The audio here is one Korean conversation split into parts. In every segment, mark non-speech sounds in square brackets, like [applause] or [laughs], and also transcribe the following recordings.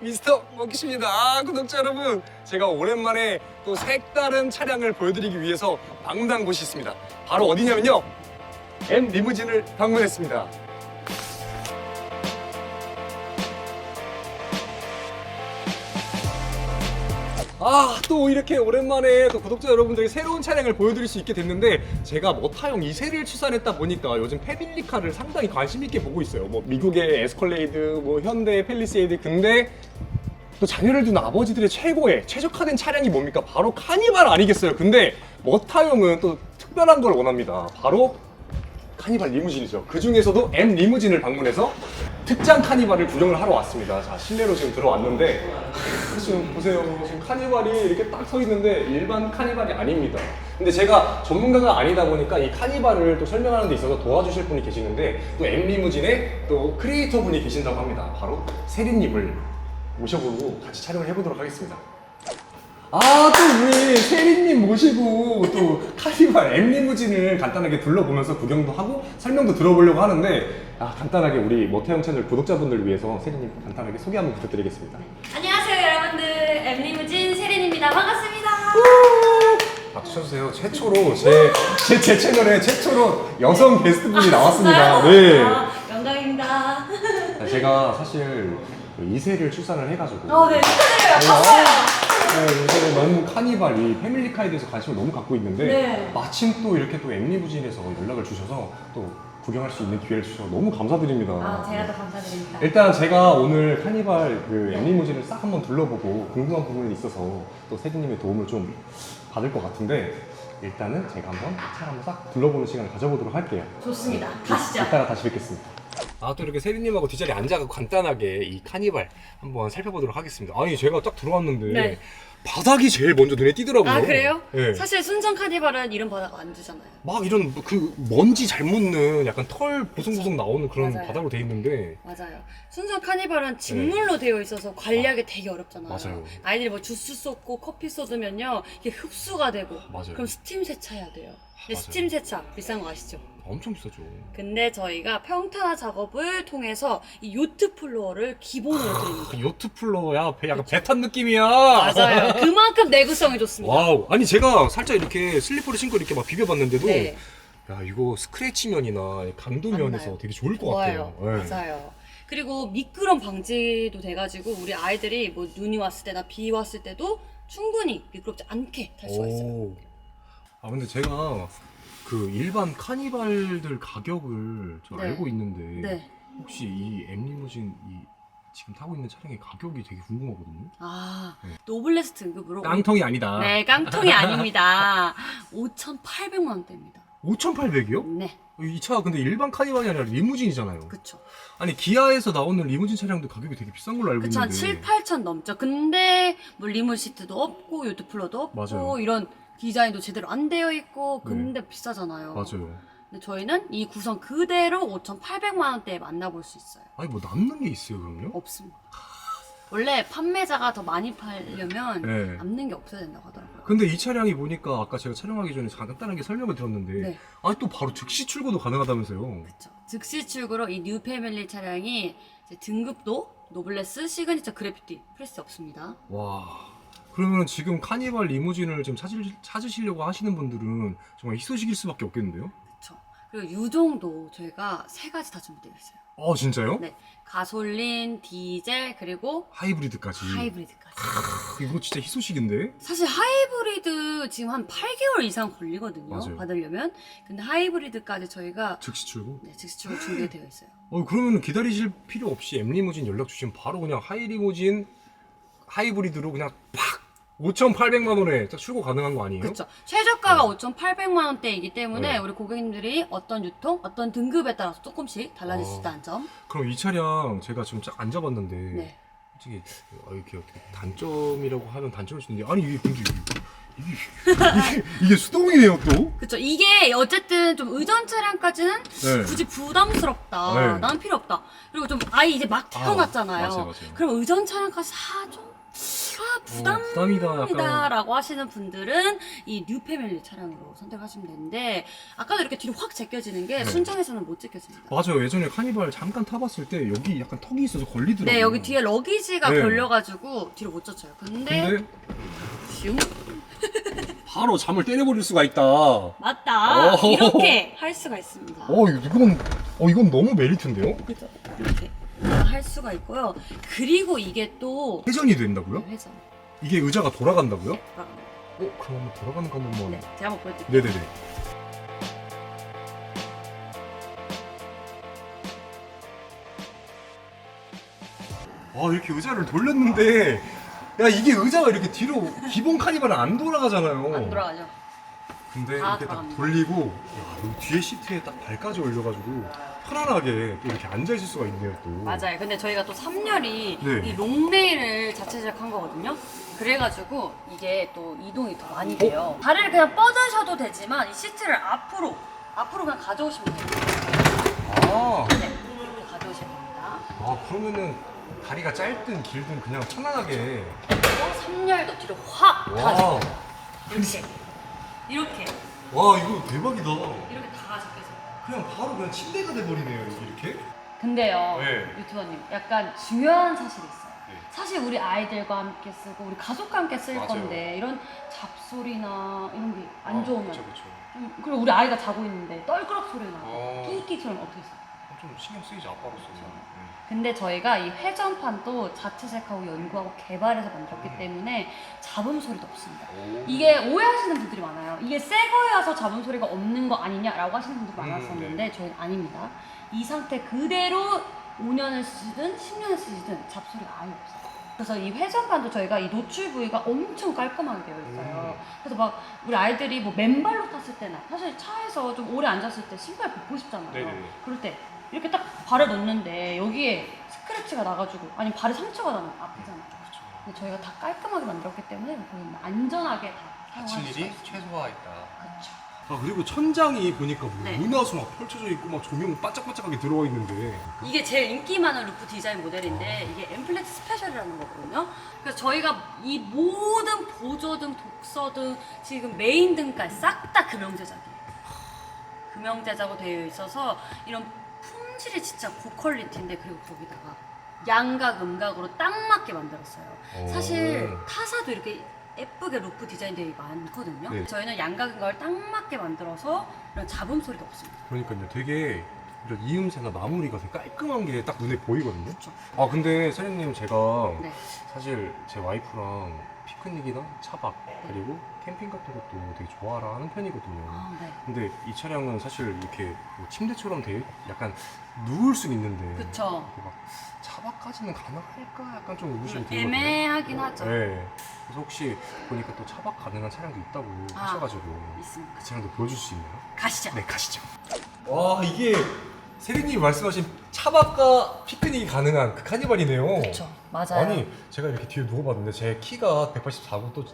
미스터 먹기십니다. 아, 구독자 여러분, 제가 오랜만에 또 색다른 차량을 보여드리기 위해서 방문한 곳이 있습니다. 바로 어디냐면요, M 리무진을 방문했습니다. 아, 또 이렇게 오랜만에 또 구독자 여러분들에게 새로운 차량을 보여드릴 수 있게 됐는데 제가 모타용 2세를 출산했다 보니까 요즘 패밀리카를 상당히 관심 있게 보고 있어요. 뭐 미국의 에스컬레이드, 뭐 현대 펠리세이드. 근데 또 자녀를 둔 아버지들의 최고의 최적화된 차량이 뭡니까? 바로 카니발 아니겠어요? 근데 모타용은 또 특별한 걸 원합니다. 바로 카니발 리무진이죠. 그 중에서도 M 리무진을 방문해서 특장 카니발을 구경을 하러 왔습니다. 자, 실내로 지금 들어왔는데 지금 보세요. 지금 카니발이 이렇게 딱 서 있는데 일반 카니발이 아닙니다. 근데 제가 전문가가 아니다 보니까 이 카니발을 또 설명하는 데 있어서 도와주실 분이 계시는데 또 M 리무진의 또 크리에이터 분이 계신다고 합니다. 바로 세리님을 모셔보고 같이 촬영을 해보도록 하겠습니다. 아, 또 우리 세리님 모시고 또 카니발 M 리무진을 간단하게 둘러보면서 구경도 하고 설명도 들어보려고 하는데 아, 간단하게 우리 모태형 채널 구독자분들을 위해서 세리님 간단하게 소개 한번 부탁드리겠습니다. 안녕하세요 여러분들 엠리무진 세린입니다 반갑습니다 박수 쳐주세요. 최초로 제, 제, 제 채널에 최초로 여성 게스트분이 나왔습니다. 진짜요? 네. 아, 영광입니다 제가 사실 2세를 출산을 해가지고 어네 축하드려요 봤어요 네, 요새 너무 카니발 이 패밀리카에 대해서 관심을 너무 갖고 있는데 네. 마침 또 이렇게 또 엠리부진에서 연락을 주셔서 또 구경할 수 있는 기회를 주셔서 너무 감사드립니다. 아 제가 더 감사드립니다 일단 제가 오늘 카니발 그 엠리무진을 싹 한번 둘러보고 궁금한 부분이 있어서 또 세디님의 도움을 좀 받을 것 같은데 일단은 제가 한번 차 한번 싹 둘러보는 시간을 가져보도록 할게요. 좋습니다 가시죠 이따가 다시 뵙겠습니다. 아 또 이렇게 세리님하고 뒷자리에 앉아서 간단하게 이 카니발 한번 살펴보도록 하겠습니다. 아니 제가 딱 들어왔는데 네. 바닥이 제일 먼저 눈에 띄더라고요. 아 그래요? 네. 사실 순정 카니발은 이런 바닥 안 주잖아요 막 이런 그 먼지 잘 묻는 약간 털 보송보송 나오는 그런 맞아요. 바닥으로 돼 있는데 맞아요 순정 카니발은 직물로 되어 있어서 관리하기 되게 어렵잖아요 네. 맞아요. 아이들이 뭐 주스 쏟고 커피 쏟으면요 이게 흡수가 되고 맞아요. 그럼 스팀 세차해야 돼요 근데 맞아요. 스팀 세차 비싼 거 아시죠? 엄청 비싸죠. 근데 저희가 평탄화 작업을 통해서 이 요트 플로어를 기본으로 드립니다. 그 요트 플로야 배 약간 배 탄 느낌이야. 맞아요. [laughs] 그만큼 내구성이 좋습니다. 와우. 아니 제가 살짝 이렇게 슬리퍼를 신고 이렇게 막 비벼봤는데도 네, 야 이거 스크래치 면이나 감도면에서 맞나요? 되게 좋을 것 좋아요. 같아요. 네. 맞아요. 그리고 미끄럼 방지도 돼가지고 우리 아이들이 뭐 눈이 왔을 때나 비 왔을 때도 충분히 미끄럽지 않게 탈 수가 있어요. 오. 아 근데 제가 그 일반 카니발들 가격을 저 네. 알고 있는데 네. 혹시 이 엠리무진 이 지금 타고 있는 차량의 가격이 되게 궁금하거든요. 아 네. 노블레스 등급으로 깡통이 아니다. 네 깡통이 아닙니다. 5,800만 원대입니다. 5,800이요? 네, 이차 근데 일반 카니발이 아니라 리무진이잖아요. 그쵸. 아니 기아에서 나오는 리무진 차량도 가격이 되게 비싼 걸로 알고 그쵸, 한 있는데 7, 8천 넘죠. 근데 뭐 리물 시트도 없고 요트 플러도 없고 맞아요. 이런 디자인도 제대로 안 되어 있고 근데 비싸잖아요. 맞아요. 근데 저희는 이 구성 그대로 5,800만 원대에 만나볼 수 있어요. 아니 뭐 남는 게 있어요 그럼요? 없습니다. 원래 판매자가 더 많이 팔려면 네. 남는 게 없어야 된다고 하더라고요. 근데 이 차량이 보니까 아까 제가 촬영하기 전에 간단하게 설명을 들었는데 네. 아니 또 바로 즉시 출고도 가능하다면서요? 그쵸. 즉시 출고로 이 뉴 패밀리 차량이 이제 등급도 노블레스 시그니처 그래피티 프레스 없습니다. 와 그러면 지금 카니발 리무진을 좀 찾으, 찾으시려고 하시는 분들은 정말 희소식일 수밖에 없겠는데요? 그쵸. 그리고 유종도 저희가 세 가지 다 준비되어 있어요. 아 진짜요? 네. 가솔린, 디젤, 그리고 하이브리드까지 하이브리드까지. 크, 이거 진짜 희소식인데? 사실 하이브리드 지금 한 8개월 이상 걸리거든요. 맞아요. 받으려면. 근데 하이브리드까지 저희가 즉시 출고? 네, 즉시 출고 준비되어 있어요. [laughs] 어 그러면 기다리실 필요 없이 M리무진 연락 주시면 바로 그냥 하이 리무진 하이브리드로 그냥 팍 5,800만 원에 딱 출고 가능한 거 아니에요? 그렇죠. 최저가가 5,800만 원대이기 때문에 네. 우리 고객님들이 어떤 유통, 어떤 등급에 따라서 조금씩 달라질 수 어. 있다는 점. 그럼 이 차량 제가 지금 쫙 앉아봤는데 네. 솔직히 어, 이렇게 어떻게 단점이라고 하면 단점일 수 있는데 아니 이게 근데 이게 이게, 이게 수동이네요 또? 그렇죠. 이게 어쨌든 좀 의전 차량까지는 네. 굳이 부담스럽다. 네. 난 필요 없다. 그리고 좀 아이 이제 막 태어났잖아요. 맞아요, 맞아요. 그럼 의전 차량까지 사좀 아 부담 어, 부담이다 약간 이다 라고 하시는 분들은 이 뉴패밀리 차량으로 선택하시면 되는데 아까도 이렇게 뒤로 확 제껴지는 게 네. 순정에서는 못 제껴집니다. 맞아요 예전에 카니발 잠깐 타봤을 때 여기 약간 턱이 있어서 걸리더라고요 네 여기 뒤에 러기지가 네. 걸려가지고 뒤로 못 젖혀요. 근데, 근데 슝 [laughs] 바로 잠을 때려버릴 수가 있다 맞다 어. 이렇게 할 수가 있습니다. 어 이건 어 이건 너무 메리트인데요? 그죠? 이렇게 할 수가 있고요. 그리고 이게 또 회전이 된다고요? 회전. 이게 의자가 돌아간다고요? 돌아가는 어 그럼 한번 돌아가는 거 한번 네, 제가 한번 보여드릴게요. 네네네 아 이렇게 의자를 돌렸는데 야 이게 의자가 이렇게 뒤로 기본 카니발은 안 돌아가잖아요 안 돌아가죠? 근데 다 이렇게 딱 돌아갑니다. 돌리고 야, 뒤에 시트에 딱 발까지 올려가지고 편안하게 또 이렇게 앉아 있을 수가 있네요 또 맞아요. 근데 저희가 또 3열이 네. 이 롱레일을 자체 제작한 거거든요. 그래가지고 이게 또 이동이 더 많이 돼요. 다리를 그냥 뻗으셔도 되지만 이 시트를 앞으로 앞으로 그냥 가져오시면 돼요. 아, 네, 이렇게 가져오시면 됩니다. 아 그러면은 다리가 짧든 길든 그냥 편안하게 그리고 3열도 뒤로 확 와, 가져요. 이렇게 이렇게 와 이거 대박이다 이렇게 다 가져가세요. 그냥 바로 그냥 침대가 돼버리네요 여기 이렇게 근데요, 네. 유튜버님, 약간 중요한 사실이 있어요. 네. 사실 우리 아이들과 함께 쓰고 우리 가족과 함께 쓸 맞아요. 건데 이런 잡소리나 이런 게 안 좋으면 그쵸 그쵸 좀, 그리고 우리 아이가 자고 있는데 떨그럭 소리 나고 어. 끼익끼익 소리 나면 어떻게 써요? 좀 신경 쓰이지 아빠로서 근데 저희가 이 회전판도 자체 제작하고 연구하고 개발해서 만들었기 음. 때문에 잡음 소리도 없습니다. 오. 이게 오해하시는 분들이 많아요. 이게 새 거여서 잡음 소리가 없는 거 아니냐라고 하시는 분들이 음, 많았었는데 저희는 아닙니다. 이 상태 그대로 5년을 쓰시든 10년을 쓰시든 잡소리가 아예 없어요. 그래서 이 회전판도 저희가 이 노출 부위가 엄청 깔끔하게 되어 있어요. 음. 그래서 막 우리 아이들이 뭐 맨발로 탔을 때나 사실 차에서 좀 오래 앉았을 때 신발 벗고 싶잖아요. 네네네. 그럴 때 이렇게 딱 발을 놓는데 여기에 스크래치가 나가지고 아니 발에 상처가 나면 아프잖아요. 근데 저희가 다 깔끔하게 만들었기 때문에 거의 안전하게 다 사용할 수가 있어요. 최소화했다 그렇죠. 아 그리고 천장이 보니까 뭐 네. 은하수 막 펼쳐져 있고 막 조명 반짝반짝하게 들어가 있는데 이게 제일 인기 많은 루프 디자인 모델인데 이게 엠플렉스 스페셜이라는 거거든요. 그래서 저희가 이 모든 보조등, 독서등, 지금 메인 등까지 싹 다 금형 제작이에요. 금형 제작으로 되어 있어서 이런 품질이 진짜 고퀄리티인데 그리고 거기다가 양각, 음각으로 딱 맞게 만들었어요. 사실 오. 타사도 이렇게 예쁘게 루프 디자인 되게 많거든요. 네. 저희는 양각, 음각을 딱 맞게 만들어서 이런 잡음 소리도 없습니다. 그러니까요 되게 이런 이음새나 마무리가 되게 깔끔한 게 딱 눈에 보이거든요 그렇죠. 아 근데 사장님 제가 네. 사실 제 와이프랑 피크닉이나 차박 그리고 캠핑 같은 것도 되게 좋아라 하는 편이거든요 아, 네. 근데 이 차량은 사실 이렇게 뭐 침대처럼 돼 약간 누울 수 있는데 그쵸. 이렇게 막 차박까지는 가능할까 약간 좀 의구심이 들거든요 애매하긴 하죠. 네. 그래서 혹시 보니까 또 차박 가능한 차량도 있다고 아. 하셔가지고 있습니다. 그 차량도 보여줄 수 있나요? 가시죠. 네 가시죠. 와 이게 세리님이 말씀하신 차박과 피크닉이 가능한 그 카니발이네요. 그렇죠. 맞아요. 아니 제가 이렇게 뒤에 누워봤는데 제 키가 184고 또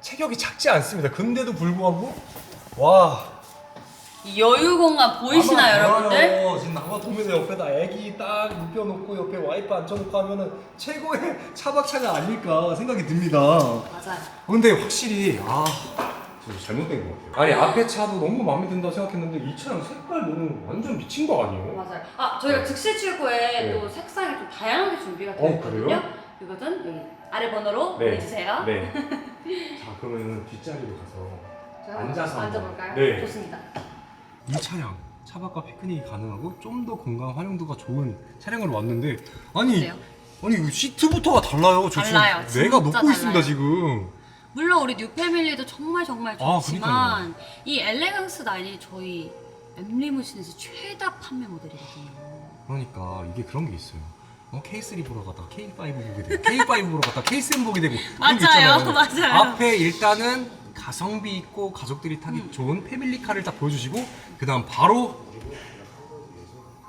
체격이 작지 않습니다. 근데도 불구하고 와 이 여유 공간 보이시나요, 아마 여러분들? 좋아요. 지금 나와 보면서 옆에다 애기 딱 눕혀놓고 옆에 와이프 앉혀놓고 하면은 최고의 차박 차가 아닐까 생각이 듭니다. 맞아요. 근데 확실히 아 진짜 잘못 된 것 같아요. 아니 앞에 차도 너무 마음에 든다고 생각했는데 이 차랑 색깔 너무 완전 미친 거 아니에요? 맞아요. 아, 저희가 네. 즉시 출고에 네. 또 색상이 좀 다양하게 준비가 되어 어, 있거든요. 그래요? 이것은 여기 아래 번호로 네. 보내주세요. 네. [laughs] 자 그러면 뒷자리로 가서 자, 앉아서 한번. 앉아볼까요? 네. 좋습니다. 이 차량 차박과 피크닉이 가능하고 좀 더 공간 활용도가 좋은 차량으로 왔는데 아니 어때요? 아니 이거 시트부터가 달라요. 저 달라요. 지금 내가 진짜 놓고 있습니다 달라요. 지금. 물론 우리 뉴패밀리도 정말 정말 아, 좋지만 이 엘레강스 9이 저희 엠리무신에서 최다 판매 모델이거든요. 그러니까 이게 그런 게 있어요. 어, K3 보러 갔다 K5 보게 되고 K5 보러 갔다 K7 보게 되고 그런 게 맞아요, 있잖아요. [laughs] 맞아요. 앞에 일단은 가성비 있고 가족들이 타기 음. 좋은 패밀리카를 딱 보여주시고 그다음 바로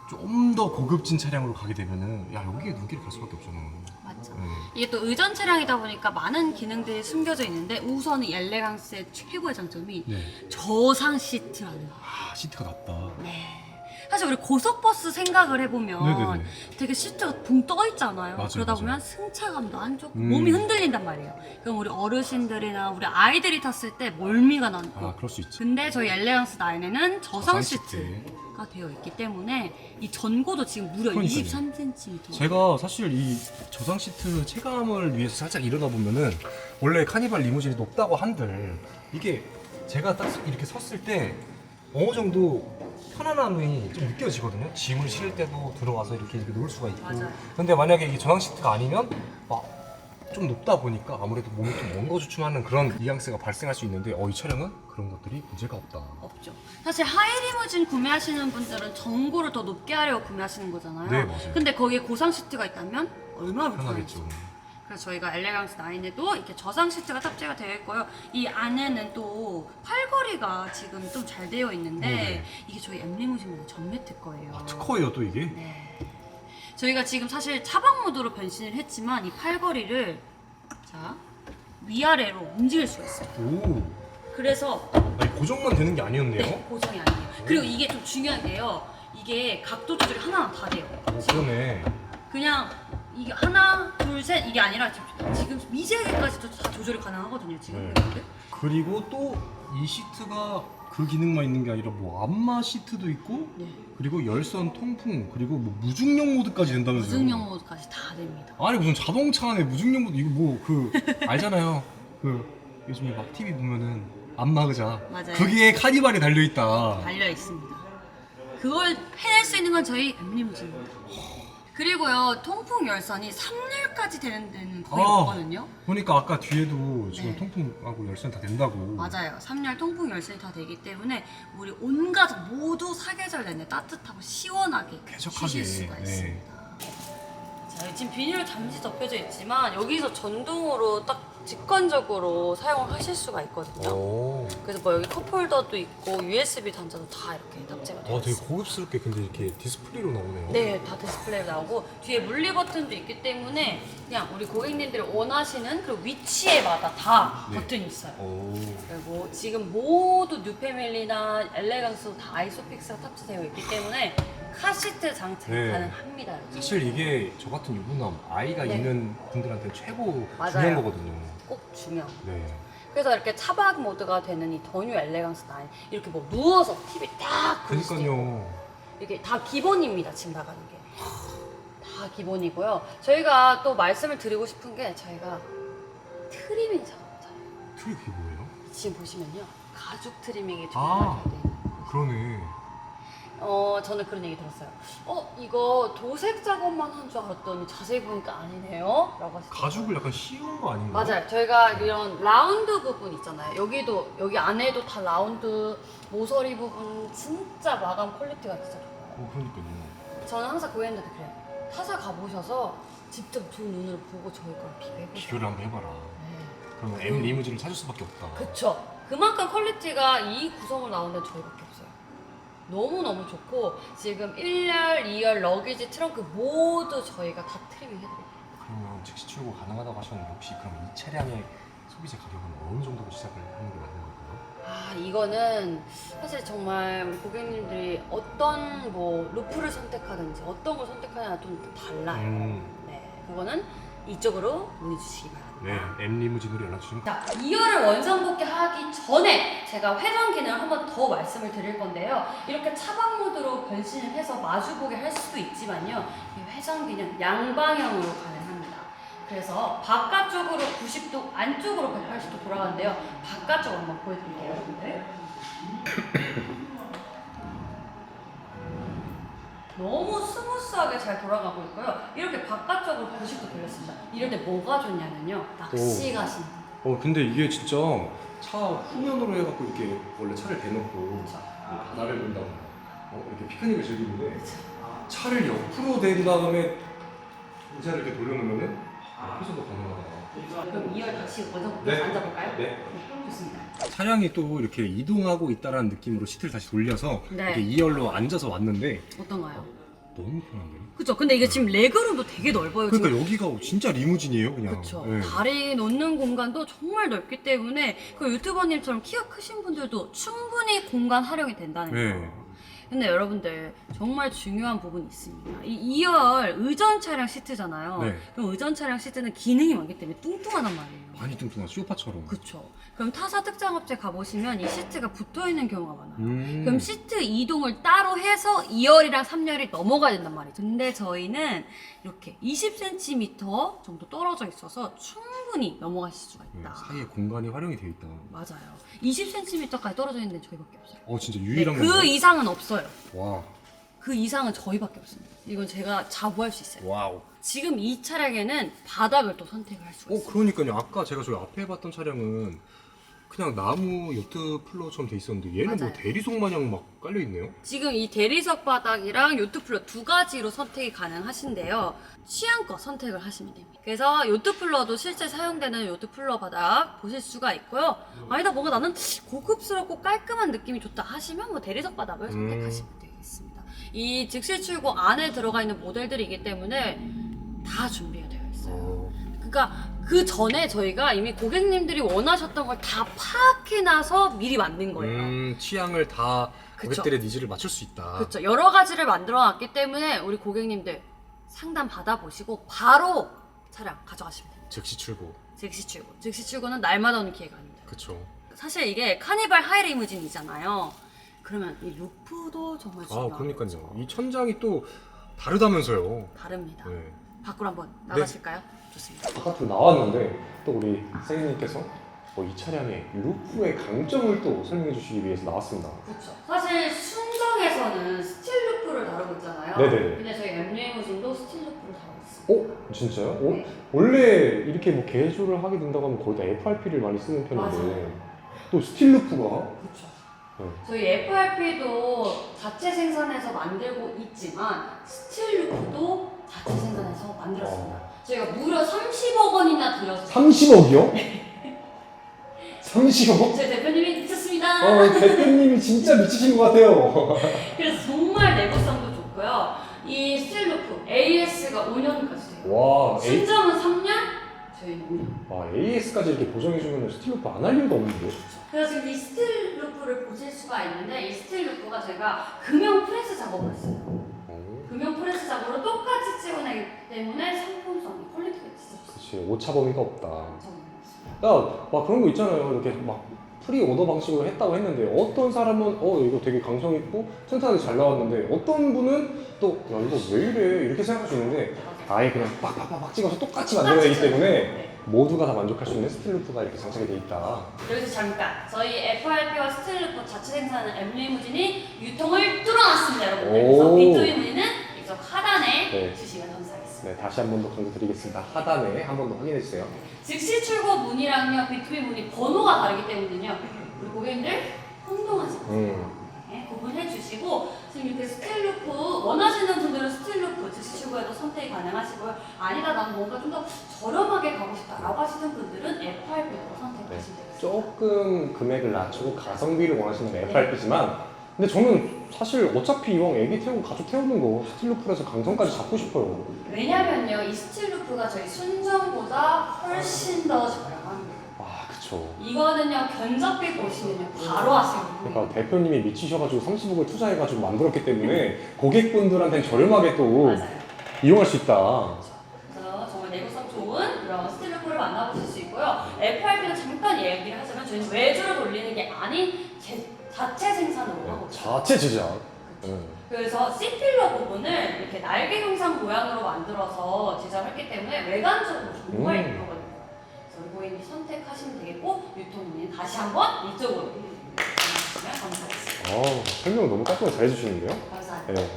좀 더 고급진 차량으로 가게 되면은 야 여기에 눈길이 갈 수밖에 없잖아. 맞죠. 네. 이게 또 의전 차량이다 보니까 많은 기능들이 숨겨져 있는데 우선 이 엘레강스의 최고의 장점이 네. 저상 시트라는 거. 아 시트가 낮다. 네. 사실 우리 고속버스 생각을 해보면 네네네. 되게 시트가 붕 떠 있잖아요. 맞아요, 그러다 맞아요. 보면 승차감도 안 좋고 음. 몸이 흔들린단 말이에요. 그럼 우리 어르신들이나 우리 아이들이 탔을 때 멀미가 남고 아 그럴 수 있지. 근데 저희 엘레강스 9에는 저상 저상 시트. 시트 가 되어 있기 때문에 이 전고도 지금 무려 그러니까요. 23cm. 제가 사실 이 저상 시트 체감을 위해서 살짝 일어나 보면은 원래 카니발 리무진이 높다고 한들 이게 제가 딱 이렇게 섰을 때 어느 정도 편안함이 좀 느껴지거든요. 짐을 실을 때도 들어와서 이렇게, 이렇게 놓을 수가 있고. 맞아요. 근데 만약에 이게 저상 시트가 아니면 막 좀 높다 보니까 아무래도 몸이 좀 엉거주춤하는 그런 뉘앙스가 발생할 수 있는데 어, 이 차량은 그런 것들이 문제가 없다. 없죠. 사실 하이리무진 구매하시는 분들은 전고를 더 높게 하려고 구매하시는 거잖아요. 네, 맞아요. 근데 거기에 고상 시트가 있다면 얼마나 불편하겠죠. 편하겠죠. 그래서 저희가 엘레강스 9에도 이렇게 저상 시트가 탑재가 되어 있고요. 이 안에는 또 팔걸이가 지금 좀 잘 되어 있는데 네 네. 이게 저희 엠리무진의 전매 특허예요. 아, 특허예요 또 이게? 네. 저희가 지금 사실 차박 모드로 변신을 했지만 이 팔걸이를 자 위아래로 움직일 수가 있어요. 오. 그래서 아니 고정만 되는 게 아니었네요. 네, 고정이 아니에요. 그리고 이게 좀 중요한 게요. 이게 각도 조절이 하나하나 다 돼요. 오, 그러네. 그냥 이게 하나, 둘, 셋 이게 아니라 지금, 지금 미세하게까지도 다 조절이 가능하거든요. 지금. 네. 그리고 또 이 시트가 그 기능만 있는 게 아니라 뭐 안마 시트도 있고 네. 그리고 열선 통풍 그리고 뭐 무중력 모드까지 된다면서요. 무중력 모드까지 다 됩니다. 아니 무슨 자동차 안에 무중력 모드 이거 뭐 그 [laughs] 알잖아요. 그 요즘에 막 TV 보면은 안마 의자. 맞아요. 그게 카니발에 달려 있다. 달려 있습니다. 그걸 해낼 수 있는 건 저희 엠리무진입니다. 그리고요 통풍 열선이 3열까지 되는 데는 거의 아. 없거든요. 보니까 아까 뒤에도 지금 네. 통풍하고 열선 다 된다고. 맞아요. 3열 통풍 열선이 다 되기 때문에 우리 온 가족 모두 사계절 내내 따뜻하고 시원하게 쾌적하게, 쉬실 수가 네. 있습니다. 자, 지금 비닐로 잠시 덮여져 있지만 여기서 전동으로 딱 직관적으로 사용을 하실 수가 있거든요. 오. 그래서 뭐 여기 컵홀더도 있고 USB 단자도 다 이렇게 탑재가 되어 아 되게 있어요. 고급스럽게 근데 이렇게 디스플레이로 나오네요. 네, 다 디스플레이로 나오고 뒤에 물리 버튼도 있기 때문에 그냥 우리 고객님들이 원하시는 그 위치에마다 다 네. 버튼이 있어요. 오. 그리고 지금 모두 뉴패밀리나 엘레강스도 다 아이소픽스가 탑재되어 있기 때문에 카시트 장착이 네. 가능합니다. 사실 이게 저 같은 유부남 아이가 네. 있는 분들한테 최고 맞아요. 중요한 거거든요. 꼭 중요한. 네. 그래서 이렇게 차박 모드가 되는 이 더뉴 엘레강스 9 이렇게 뭐 누워서 TV 딱볼 수도 있고 그러니까요. 이게 다 기본입니다. 짐 나가는 게. 다 기본이고요. 저희가 또 말씀을 드리고 싶은 게 저희가 트리밍 작업잖아요. 틀이 그게 뭐예요? 지금 보시면요. 가죽 트리밍이 아. 되어 있는 그러네. 어, 저는 그런 얘기 들었어요. 어, 이거 도색 작업만 한 줄 알았더니 자세히 보니까 아니네요. 라고 하시더라고요. 가죽을 약간 씌운 거 아닌가요? 맞아요. 저희가 이런 라운드 부분 있잖아요. 여기도, 여기 안에도 다 라운드 모서리 부분 진짜 마감 퀄리티가 진짜 좋아요. 어, 그러니까요. 저는 항상 고객님들한테 그래요. 타사 가보셔서 직접 두 눈으로 보고 저희 걸 비교해보세요. 비교를 한번 해봐라. 네. 그러면 M 리무진을 찾을 수밖에 없다. 그쵸. 그만큼 퀄리티가 이 구성으로 나오는 저희밖에. 너무너무 좋고 지금 1열, 2열 러기지 트렁크 모두 저희가 다 트리밍 해드릴게요. 그러면 즉시 출고 가능하다고 하셨는데 혹시 그럼 이 차량의 소비자 가격은 어느 정도로 시작을 하는 게 맞는 걸까요? 아 이거는 사실 정말 고객님들이 어떤 뭐 루프를 선택하든지 어떤 걸 선택하냐에 좀 달라요. 음, 네, 그거는 이쪽으로 문의 주시기 바랍니다. 네, M 리무진으로 연락 주시면 자, 2열을 원상복귀 하기 전에 제가 회전 기능을 한번 더 말씀을 드릴 건데요. 이렇게 차박 모드로 변신을 해서 마주보게 할 수도 있지만요. 이 회전 기능 양방향으로 가능합니다. 그래서 바깥쪽으로 90도, 안쪽으로 180도 돌아가는데요. 바깥쪽으로 한번 보여드릴게요, 여러분들. [laughs] 너무 스무스하게 잘 돌아가고 있고요. 이렇게 바깥쪽으로 90도 돌렸습니다. 이럴 때 뭐가 좋냐면요. 낚시 가시는 분. 어 근데 이게 진짜 차 후면으로 해갖고 이렇게 원래 차를 대놓고 뭐 바다를 본다거나 어, 이렇게 피크닉을 즐기는데 차를 옆으로 댄 다음에 의자를 이렇게 돌려놓으면은 옆에서도 가능하다. 그럼 2열 다시 원상복귀 네. 앉아볼까요? 네. 좋습니다. 차량이 또 이렇게 이동하고 있다라는 느낌으로 시트를 다시 돌려서 네. 이렇게 2열로 앉아서 왔는데 어떤가요? 너무 편한데요? 그쵸. 근데 이게 지금 레그룸도 되게 넓어요. 그러니까 지금. 여기가 진짜 리무진이에요 그냥. 그쵸. 네. 다리 놓는 공간도 정말 넓기 때문에 그 유튜버님처럼 키가 크신 분들도 충분히 공간 활용이 된다는 네. 거예요. 근데 여러분들 정말 중요한 부분이 있습니다. 이 2열 의전 차량 시트잖아요. 네. 그럼 의전 차량 시트는 기능이 많기 때문에 뚱뚱하단 말이에요. 많이 뚱뚱한 쇼파처럼. 그쵸. 그럼 타사 특장업체 가보시면 이 시트가 붙어 있는 경우가 많아요. 음. 그럼 시트 이동을 따로 해서 2열이랑 3열이 넘어가야 된단 말이죠. 근데 저희는 이렇게 20cm 정도 떨어져 있어서 충분히 넘어가실 수가 네, 있다. 사이에 공간이 활용이 되어 있다. 맞아요. 20cm까지 떨어져 있는 데는 저희밖에 없어요. 어 진짜 네, 유일한 그 건가요? 이상은 없어요. 와. 그 이상은 저희밖에 없습니다. 이건 제가 자부할 수 있어요. 와우. 지금 이 차량에는 바닥을 또 선택을 할 수가 어 있어요. 그러니까요. 아까 제가 저기 앞에 봤던 차량은 그냥 나무 요트 플로어처럼 돼 있었는데 얘는 뭐 맞아요. 대리석 마냥 막 깔려 있네요. 지금 이 대리석 바닥이랑 요트 플러 두 가지로 선택이 가능하신데요. 취향껏 선택을 하시면 됩니다. 그래서 요트 플러도 실제 사용되는 요트 플러 바닥 보실 수가 있고요. 아니다 뭔가 나는 고급스럽고 깔끔한 느낌이 좋다 하시면 뭐 대리석 바닥을 음. 선택하시면 되겠습니다. 이 즉시 출고 안에 들어가 있는 모델들이기 때문에 다 준비가 되어 있어요. 어. 그러니까 그 전에 저희가 이미 고객님들이 원하셨던 걸 다 파악해놔서 미리 만든 거예요. 음, 취향을 다 그쵸. 고객들의 니즈를 맞출 수 있다. 그렇죠. 여러 가지를 만들어 놨기 때문에 우리 고객님들 상담 받아보시고 바로 차량 가져가시면 됩니다. 즉시 출고. 즉시 출고. 즉시 출고는 날마다 오는 기회가 아닙니다. 그쵸. 사실 이게 카니발 하이리무진이잖아요. 그러면 이 루프도 정말 아 중요한 그러니까요. 이 천장이 또 다르다면서요. 다릅니다. 네. 밖으로 한번 나가실까요? 좋습니다. 바깥으로 나왔는데 또 우리 선생님께서 뭐이 차량의 루프의 강점을 또 설명해 주시기 위해서 나왔습니다. 그렇죠. 사실 순정에서는 스틸 루프를 다루고 있잖아요. 네네네. 근데 저희 엠리무진도 스틸 루프를 다루고 있어요. 어? 진짜요? 어? 원래 이렇게 뭐 개조를 하게 된다고 하면 거의 다 FRP를 많이 쓰는 편인데 맞아요. 또 스틸 루프가 그렇죠. 네. 저희 FRP도 자체 생산해서 만들고 있지만 스틸 루프도 자체 생산해서 만들었습니다. 저희가 무려 30억 원이나 들여서 30억이요? 30억? 저희 대표님이 미쳤습니다. 어, 대표님이 진짜 미치신 것 같아요. [laughs] 그래서 정말 내구성도 좋고요. 이 스틸 루프 AS가 5년까지 돼요. 와, A, 순정은 3년, 저희는 5년. 와 AS까지 이렇게 보정해주면 스틸 루프 안 할 이유가 없는데? 그래서 지금 이 스틸 루프를 보실 수가 있는데 이 스틸 루프가 저희가 금형 프레스 작업을 했어요. 어, 금형 프레스 작업으로 똑같이 찍어내기 때문에 상품성이 퀄리티가 진짜 좋습니다. 그치 오차 범위가 없다. 정말 맞습니다. 야, 막 그런 거 있잖아요. 이렇게 막 프리 오더 방식으로 했다고 했는데 어떤 사람은 어 이거 되게 강성 있고 생산이 잘 나왔는데 어떤 분은 또 야 이거 왜 이래 이렇게 생각할 수 있는데 아예 그냥 빡빡빡 찍어서 똑같이 만들어내기 때문에 네. 모두가 다 만족할 수 있는 스틸루프가 이렇게 장착이 돼 있다. 여기서 잠깐 저희 FRP와 스틸루프 자체 생산하는 엠리무진이 유통을 뚫어놨습니다 여러분들 그래서 오. 빅토리 문 이쪽 하단에 네. 주시면 감사하겠습니다. 네, 다시 한 번 더 강조드리겠습니다. 하단에 한 번 더 확인해 주세요. 즉시 출고 문의랑요 빅토리 문의 번호가 다르기 때문에요. 우리 고객님들 혼동하지 마세요. 음, 네, 구분해 주시고 지금 이렇게 스틸루프 원하시는 분들은 스틸루프 즉시 출고에도 선택이 가능하시고요. 아니다 나는 뭔가 좀 더 저렴하게 가고 싶다라고 하시는 분들은 FRP로 선택하시면 되겠습니다. 조금 금액을 낮추고 가성비를 원하시는 게 FRP지만 근데 저는 사실 어차피 이왕 애기 태우고 가족 태우는 거 스틸루프에서 강성까지 잡고 싶어요. 왜냐면요 이 스틸루프가 저희 순정보다 훨씬 더 저렴합니다 아, 그쵸. 이거는요 견적비 보시면요 바로 거예요 그러니까 대표님이 미치셔가지고 30억을 투자해가지고 만들었기 때문에 고객분들한테는 저렴하게 또 맞아요 이용할 수 있다. 그래서 정말 내구성 좋은 그런 스틸루프를 만나보실 수 있고요 FRP는 잠깐 얘기를 하자면 저희는 외주로 돌리는 게 아닌 제, 자체 자체 제작. 음. 그래서 C필러 부분을 이렇게 날개 형상 모양으로 만들어서 제작했기 때문에 외관적으로 정말 음. 예쁘거든요. 그래서 고객님 선택하시면 되겠고 유통문의 다시 한번 이쪽으로 주시면 감사하겠습니다. 어, 설명 너무 깔끔하게 잘 해주시는데요? 감사합니다. 네.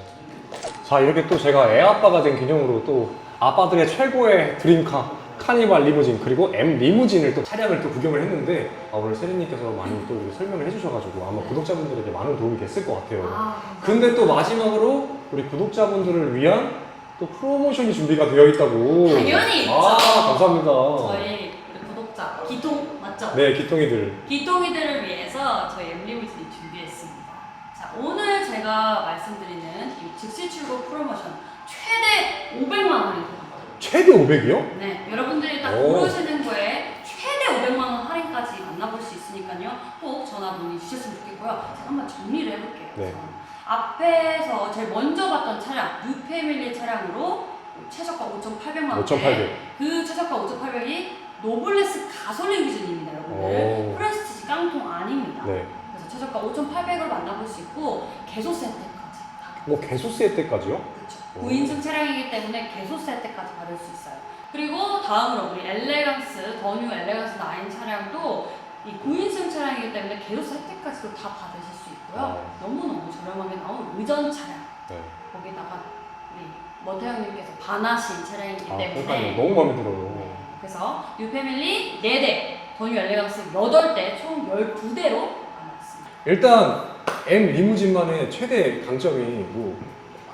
자, 이렇게 또 제가 애아빠가 된 기념으로 또 아빠들의 최고의 드림카 카니발 리무진 그리고 M 리무진을 또 차량을 또 구경을 했는데 아, 오늘 세린님께서 많이 또 이렇게 설명을 해주셔가지고 아마 구독자분들에게 많은 도움이 됐을 것 같아요. 아, 근데 또 마지막으로 우리 구독자분들을 위한 또 프로모션이 준비가 되어 있다고. 당연히 있죠. 아, 감사합니다. 저희 우리 구독자 기통 맞죠? 네, 기통이들. 기통이들을 위해서 저희 엠리무진이 준비했습니다. 자, 오늘 제가 말씀드리는 이 즉시 출고 프로모션 최대 500만 원이 들어갑니다. 최대 500이요? 네, 여러분들이 딱 오. 고르시는 거에 최대 500만 원 할인까지 만나볼 수 있으니까요. 꼭 전화 문의 주셨으면 좋겠고요. 제가 한번 정리를 해볼게요. 네. 우선. 앞에서 제일 먼저 봤던 차량, 뉴패밀리 차량으로 최저가 5,800만 원대. 5,800. 그 최저가 5,800이 노블레스 가솔린 기준입니다, 여러분들. 오. 프레스티지 깡통 아닙니다. 네. 그래서 최저가 5,800을 만나볼 수 있고 개소세 때까지 다 뭐 개소세 때까지요? 그렇죠. 오. 9인승 차량이기 때문에 개소세 때까지 받을 수 있어요. 그리고 다음으로 우리 엘레강스, 더 뉴 엘레강스 9 차량도 이 9인승 차량이기 때문에 개소세 때까지도 다 받으실 수 있고요. 어. 너무너무 저렴하게 나온 의전 차량. 네. 거기다가 우리 머태형님께서 반하신 차량이기 아, 때문에. 너무 마음에 들어요. 네. 그래서 뉴패밀리 4대, 더뉴 엘레강스 8대, 총 12대로 나눴습니다. 일단 M 리무진만의 최대 강점이 뭐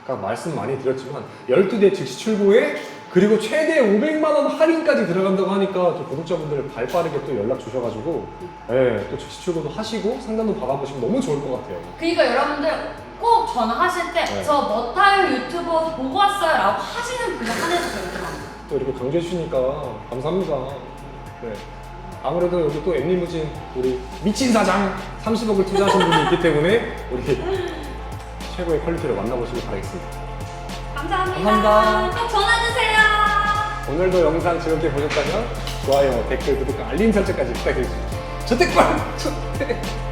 아까 말씀 많이 드렸지만 12대 즉시 출고에 그리고 최대 500만 원 할인까지 들어간다고 하니까 또 구독자분들 발 빠르게 또 연락 주셔가지고 예, 또 즉시 출고도 하시고 상담도 받아보시면 너무 좋을 것 같아요. 그러니까 여러분들 꼭 전화하실 때 네. 저 머타요 유튜버 보고 왔어요 라고 하시는 분들 저희가 또 이렇게 강조해 주시니까 감사합니다. 네. 아무래도 여기 또 M 리무진 우리 미친 사장 30억을 투자하신 분이 있기 때문에 우리 최고의 퀄리티를 만나보시길 바라겠습니다. 감사합니다. 감사합니다. 꼭 전화주세요. 오늘도 영상 즐겁게 보셨다면 좋아요, 댓글, 구독, 알림 설정까지 부탁드립니다. 저택관! 저택! [laughs]